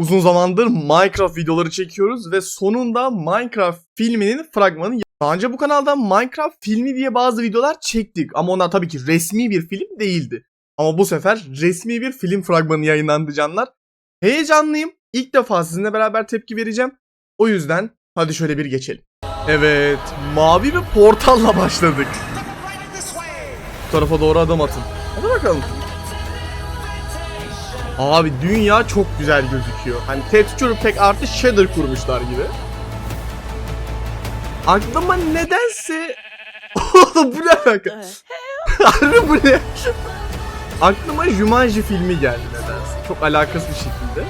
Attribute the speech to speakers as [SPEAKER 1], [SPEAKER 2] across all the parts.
[SPEAKER 1] Uzun zamandır Minecraft videoları çekiyoruz ve sonunda Minecraft filminin fragmanı daha önce bu kanalda Minecraft filmi diye bazı videolar çektik ama onlar tabii ki resmi bir film değildi. Ama bu sefer resmi bir film fragmanı yayınlandı canlar. Heyecanlıyım. İlk defa sizinle beraber tepki vereceğim. O yüzden hadi şöyle bir geçelim. Evet, mavi bir portalla başladık. Bu tarafa doğru adım atın. Hadi bakalım. Abi dünya çok güzel gözüküyor. Hani texture pek artı shader kurmuşlar gibi. Aklıma nedense... Oğlum bu ne alaka? Harbi bu ne? Aklıma Jumanji filmi geldi nedense. Çok alakasız bir şekilde.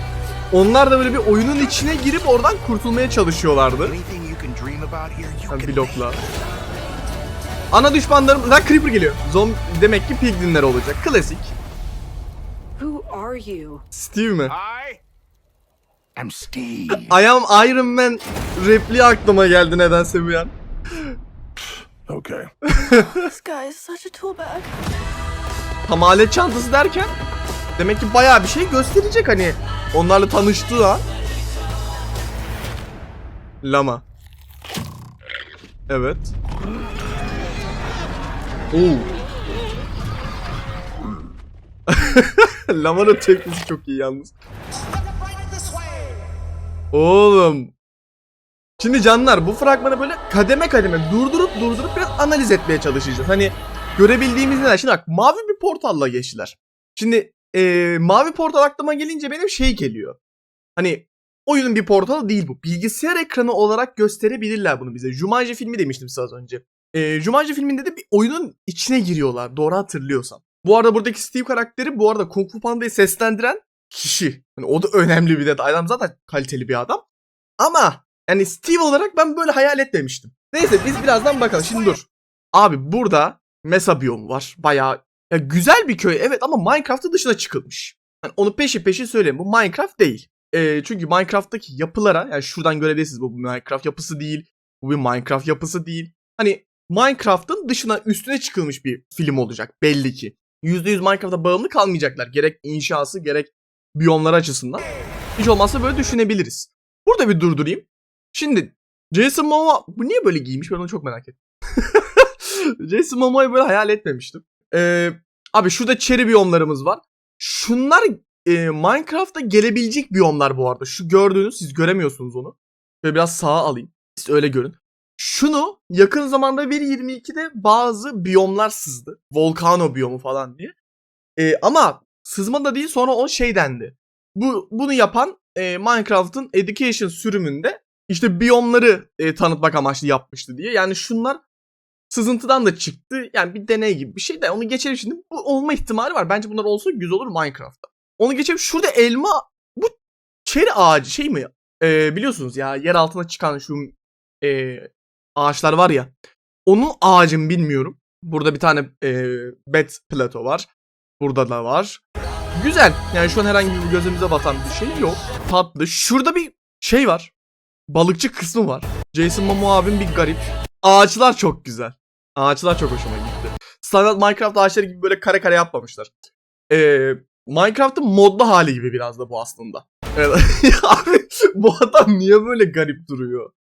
[SPEAKER 1] Onlar da böyle bir oyunun içine girip oradan kurtulmaya çalışıyorlardı.
[SPEAKER 2] Can
[SPEAKER 1] blokla. Ana düşmanlarım... Lan Creeper geliyor. Zom demek ki piglinler olacak. Klasik.
[SPEAKER 3] Are you?
[SPEAKER 1] Steve mi?
[SPEAKER 2] I am Steve.
[SPEAKER 1] I am Iron Man repliği aklıma geldi nedense bir an.
[SPEAKER 2] okay.
[SPEAKER 3] This guy is such a tool bag.
[SPEAKER 1] Tam alet çantası derken demek ki bayağı bir şey gösterecek hani onlarla tanıştığı an. Lama. Evet. Oo. Lamanın teknisi çok iyi yalnız. Oğlum. Şimdi canlar bu fragmanı böyle kademe kademe durdurup durdurup biraz analiz etmeye çalışacağız. Hani görebildiğimiz neler? Şimdi bak mavi bir portalla geçtiler. Şimdi eee, mavi portal aklıma gelince benim şey geliyor. Hani oyunun bir portalı değil bu. Bilgisayar ekranı olarak gösterebilirler bunu bize. Jumanji filmi demiştim size az önce. Eee Jumanji filminde de bir oyunun içine giriyorlar. Doğru hatırlıyorsam. Bu arada buradaki Steve karakteri bu arada Kung Fu Panda'yı seslendiren kişi. Hani o da önemli bir detay. Adam zaten kaliteli bir adam. Ama yani Steve olarak ben böyle hayal etmemiştim. Neyse biz birazdan bakalım. Şimdi dur. Abi burada Mesa biyomu var. Bayağı ya güzel bir köy evet ama Minecraft'ın dışına çıkılmış. Yani onu peşi peşi söyleyeyim. Bu Minecraft değil. Ee, çünkü Minecraft'taki yapılara yani şuradan görebilirsiniz bu bir Minecraft yapısı değil. Bu bir Minecraft yapısı değil. Hani Minecraft'ın dışına üstüne çıkılmış bir film olacak belli ki. %100 Minecraft'a bağımlı kalmayacaklar. Gerek inşası gerek biyomlar açısından. Hiç olmazsa böyle düşünebiliriz. Burada bir durdurayım. Şimdi Jason Momoa bu niye böyle giymiş ben onu çok merak ettim. Jason Momoa'yı böyle hayal etmemiştim. Ee, abi şurada cherry biyomlarımız var. Şunlar e, Minecraft'ta gelebilecek biyomlar bu arada. Şu gördüğünüz siz göremiyorsunuz onu. Şöyle biraz sağa alayım. Siz öyle görün. Şunu yakın zamanda 1.22'de bazı biyomlar sızdı. Volcano biyomu falan diye. Ee, ama sızma da değil sonra o şey dendi. Bu, bunu yapan e, Minecraft'ın Education sürümünde işte biyomları e, tanıtmak amaçlı yapmıştı diye. Yani şunlar sızıntıdan da çıktı. Yani bir deney gibi bir şey de onu geçelim şimdi. Bu olma ihtimali var. Bence bunlar olsa güzel olur Minecraft'ta. Onu geçelim. Şurada elma bu çeri ağacı şey mi? E, biliyorsunuz ya yer altına çıkan şu e, ağaçlar var ya. Onun ağacını bilmiyorum. Burada bir tane e, bed plato var. Burada da var. Güzel. Yani şu an herhangi bir gözümüze batan bir şey yok. Tatlı. Şurada bir şey var. Balıkçı kısmı var. Jason Momoa abim bir garip. Ağaçlar çok güzel. Ağaçlar çok hoşuma gitti. Standart Minecraft ağaçları gibi böyle kare kare yapmamışlar. Ee, Minecraft'ın modlu hali gibi biraz da bu aslında. Evet. Abi bu adam niye böyle garip duruyor?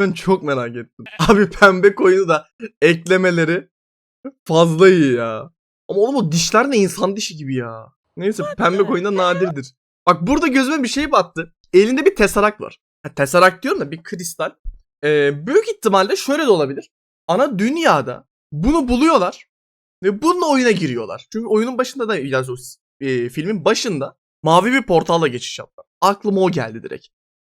[SPEAKER 1] Ben çok merak ettim. Abi pembe koyunu da eklemeleri fazla iyi ya. Ama oğlum o dişler ne insan dişi gibi ya. Neyse pembe koyunda nadirdir. Bak burada gözüme bir şey battı. Elinde bir tesarak var. Ha, tesarak diyorum da bir kristal. Ee, büyük ihtimalle şöyle de olabilir. Ana dünyada bunu buluyorlar ve bununla oyuna giriyorlar. Çünkü oyunun başında da yani o, e, filmin başında mavi bir portalla geçiş yaptılar. Aklıma o geldi direkt.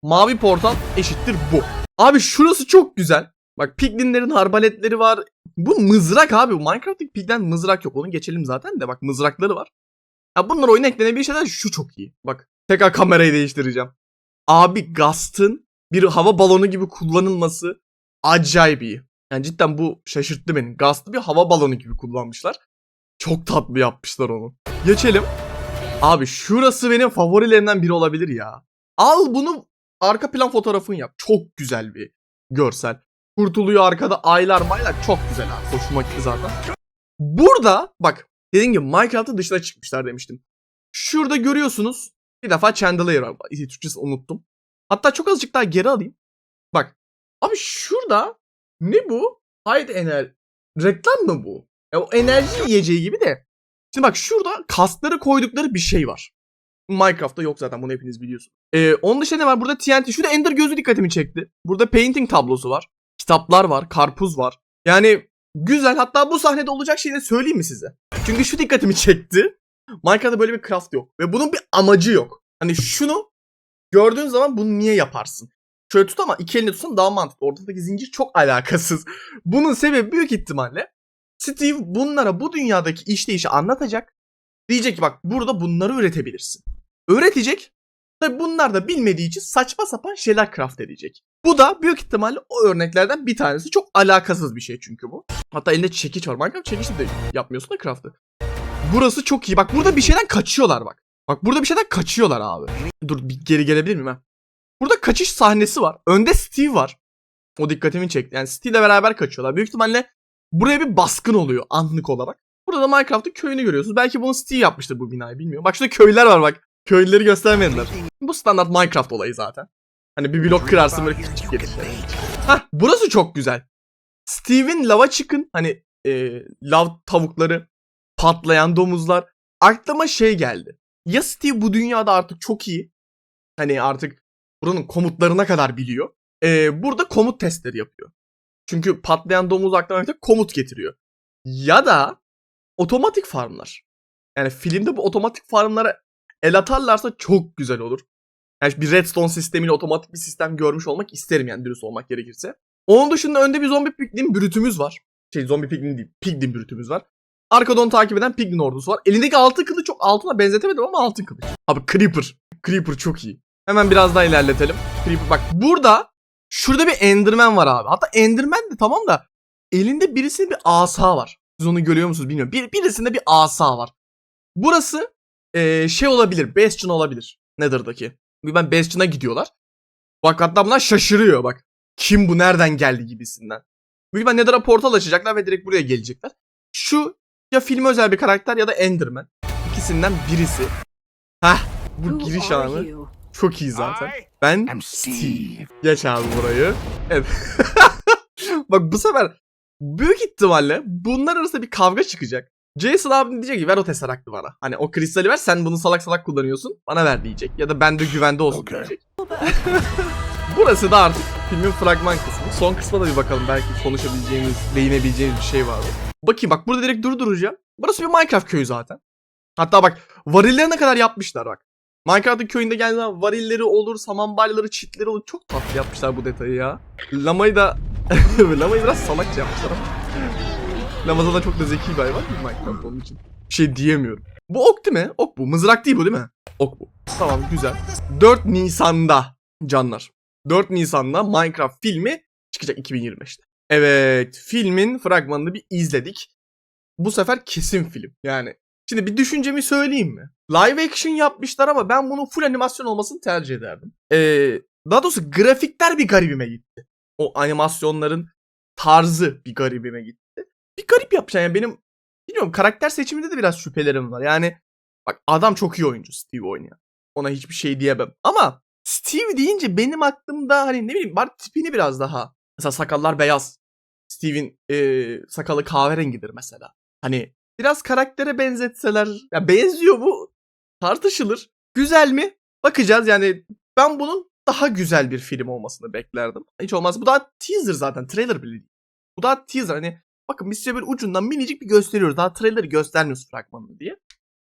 [SPEAKER 1] Mavi portal eşittir bu. Abi şurası çok güzel. Bak piglinlerin harbaletleri var. Bu mızrak abi. Minecraft'taki piglen mızrak yok. Onu geçelim zaten de bak mızrakları var. Ya bunlar oyuna eklenebilir şeyler şu çok iyi. Bak tekrar kamerayı değiştireceğim. Abi Gast'ın bir hava balonu gibi kullanılması acayip iyi. Yani cidden bu şaşırttı beni. Gast'ı bir hava balonu gibi kullanmışlar. Çok tatlı yapmışlar onu. Geçelim. Abi şurası benim favorilerimden biri olabilir ya. Al bunu arka plan fotoğrafını yap. Çok güzel bir görsel. Kurtuluyor arkada aylar maylar. Çok güzel abi. Hoşuma gitti zaten. Burada bak dediğim gibi Minecraft'ın dışına çıkmışlar demiştim. Şurada görüyorsunuz Bir defa Chandelier var. Türkçesini unuttum. Hatta çok azıcık daha geri alayım. Bak. Abi şurada ne bu? Haydi ener reklam mı bu? Ya o enerji yiyeceği gibi de. Şimdi bak şurada kasları koydukları bir şey var. Minecraft'ta yok zaten bunu hepiniz biliyorsunuz. Ee, onun dışında ne var? Burada TNT. Şurada Ender gözü dikkatimi çekti. Burada painting tablosu var. Kitaplar var. Karpuz var. Yani güzel. Hatta bu sahnede olacak şeyi de söyleyeyim mi size? Çünkü şu dikkatimi çekti. Minecraft'ta böyle bir craft yok. Ve bunun bir amacı yok. Hani şunu gördüğün zaman bunu niye yaparsın? Şöyle tut ama iki elini tutsan daha mantıklı. Ortadaki zincir çok alakasız. Bunun sebebi büyük ihtimalle Steve bunlara bu dünyadaki işleyişi anlatacak. Diyecek ki bak burada bunları üretebilirsin. Öğretecek. Tabi bunlar da bilmediği için saçma sapan şeyler craft edecek. Bu da büyük ihtimalle o örneklerden bir tanesi. Çok alakasız bir şey çünkü bu. Hatta elinde çekiç var. Minecraft çekiçle de yapmıyorsun da craft'ı. Burası çok iyi. Bak burada bir şeyden kaçıyorlar bak. Bak burada bir şeyden kaçıyorlar abi. Dur bir geri gelebilir miyim ha? Burada kaçış sahnesi var. Önde Steve var. O dikkatimi çekti. Yani Steve ile beraber kaçıyorlar. Büyük ihtimalle buraya bir baskın oluyor anlık olarak. Burada da Minecraft'ın köyünü görüyorsunuz. Belki bunu Steve yapmıştır bu binayı bilmiyorum. Bak şurada köyler var bak. Köylüleri göstermediler. Bu standart Minecraft olayı zaten. Hani bir blok kırarsın böyle küçük gelir. Hah burası çok güzel. Steve'in lava çıkın hani e, lav tavukları, patlayan domuzlar. Aklıma şey geldi. Ya Steve bu dünyada artık çok iyi. Hani artık buranın komutlarına kadar biliyor. E, burada komut testleri yapıyor. Çünkü patlayan domuz aklıma komut getiriyor. Ya da otomatik farmlar. Yani filmde bu otomatik farmlara el atarlarsa çok güzel olur. Yani bir redstone sistemiyle otomatik bir sistem görmüş olmak isterim yani dürüst olmak gerekirse. Onun dışında önde bir zombi piglin brütümüz var. Şey zombi piglin değil, piglin brütümüz var. Arkada onu takip eden piglin ordusu var. Elindeki altın kılıç çok altına benzetemedim ama altın kılıç. Abi Creeper. Creeper çok iyi. Hemen biraz daha ilerletelim. Creeper bak burada şurada bir Enderman var abi. Hatta Enderman de tamam da elinde birisinin bir asa var. Siz onu görüyor musunuz bilmiyorum. Bir, birisinde bir asa var. Burası eee, şey olabilir. Bastion olabilir. Nether'daki. Ben Bastion'a gidiyorlar. Bak hatta bunlar şaşırıyor bak. Kim bu nereden geldi gibisinden. Büyük ihtimalle Nether'a portal açacaklar ve direkt buraya gelecekler. Şu ya filme özel bir karakter ya da Enderman. İkisinden birisi. Hah bu giriş anı çok iyi zaten. Ben.
[SPEAKER 2] Steve.
[SPEAKER 1] Geç abi burayı. Evet. Bak bu sefer büyük ihtimalle bunlar arasında bir kavga çıkacak. Jason abim diyecek ki ver o teseraktı bana. Hani o kristali ver sen bunu salak salak kullanıyorsun. Bana ver diyecek. Ya da bende güvende olsun
[SPEAKER 2] Okay.
[SPEAKER 1] diyecek. Burası da artık filmin fragman kısmı. Son kısma da bir bakalım. Belki konuşabileceğimiz, değinebileceğimiz bir şey vardır. Bakayım bak burada direkt durduracağım. Burası bir Minecraft köyü zaten. Hatta bak varillerine kadar yapmışlar bak. Minecraft'ın köyünde geldiği zaman varilleri olur, saman balyaları, çitleri olur. Çok tatlı yapmışlar bu detayı ya. Lamayı da... Lamayı biraz salakça yapmışlar ama. Lama da çok da zeki bir hayvan değil Minecraft onun için. Bir şey diyemiyorum. Bu ok değil mi? Ok bu. Mızrak değil bu değil mi? Ok bu. Tamam güzel. 4 Nisan'da canlar. 4 Nisan'da Minecraft filmi çıkacak 2025'te. Evet filmin fragmanını bir izledik. Bu sefer kesin film yani. Şimdi bir düşüncemi söyleyeyim mi? Live action yapmışlar ama ben bunun full animasyon olmasını tercih ederdim. Ee, daha doğrusu grafikler bir garibime gitti. O animasyonların tarzı bir garibime gitti. Bir garip yapmışlar yani benim bilmiyorum karakter seçiminde de biraz şüphelerim var. Yani bak adam çok iyi oyuncu Steve oynayan. Ona hiçbir şey diyemem. Ama Steve deyince benim aklımda hani ne bileyim var tipini biraz daha. Mesela sakallar beyaz. Steve'in eee sakalı kahverengidir mesela. Hani biraz karaktere benzetseler. Ya benziyor bu. Tartışılır. Güzel mi? Bakacağız yani ben bunun daha güzel bir film olmasını beklerdim. Hiç olmaz. Bu daha teaser zaten. Trailer bile değil. Bu daha teaser hani. Bakın biz size böyle ucundan minicik bir gösteriyoruz. Daha trailer'ı göstermiyoruz fragmanını diye.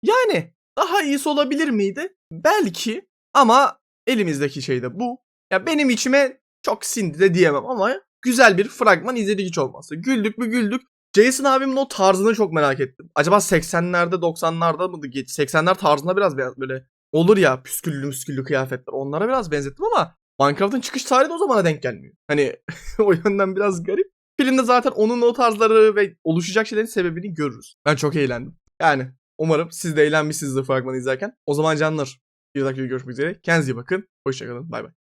[SPEAKER 1] Yani daha iyisi olabilir miydi? Belki ama elimizdeki şey de bu. Ya benim içime çok sindi de diyemem ama güzel bir fragman izledik hiç olmazsa. Güldük mü güldük. Jason abimin o tarzını çok merak ettim. Acaba 80'lerde 90'larda mıydı? 80'ler tarzında biraz böyle olur ya püsküllü müsküllü kıyafetler. Onlara biraz benzettim ama Minecraft'ın çıkış tarihi de o zamana denk gelmiyor. Hani o yönden biraz garip. Filmde zaten onun o tarzları ve oluşacak şeylerin sebebini görürüz. Ben çok eğlendim. Yani umarım siz de eğlenmişsinizdir fragmanı izlerken. O zaman canlar bir dakika görüşmek üzere. Kendinize iyi bakın. Hoşçakalın. Bay bay.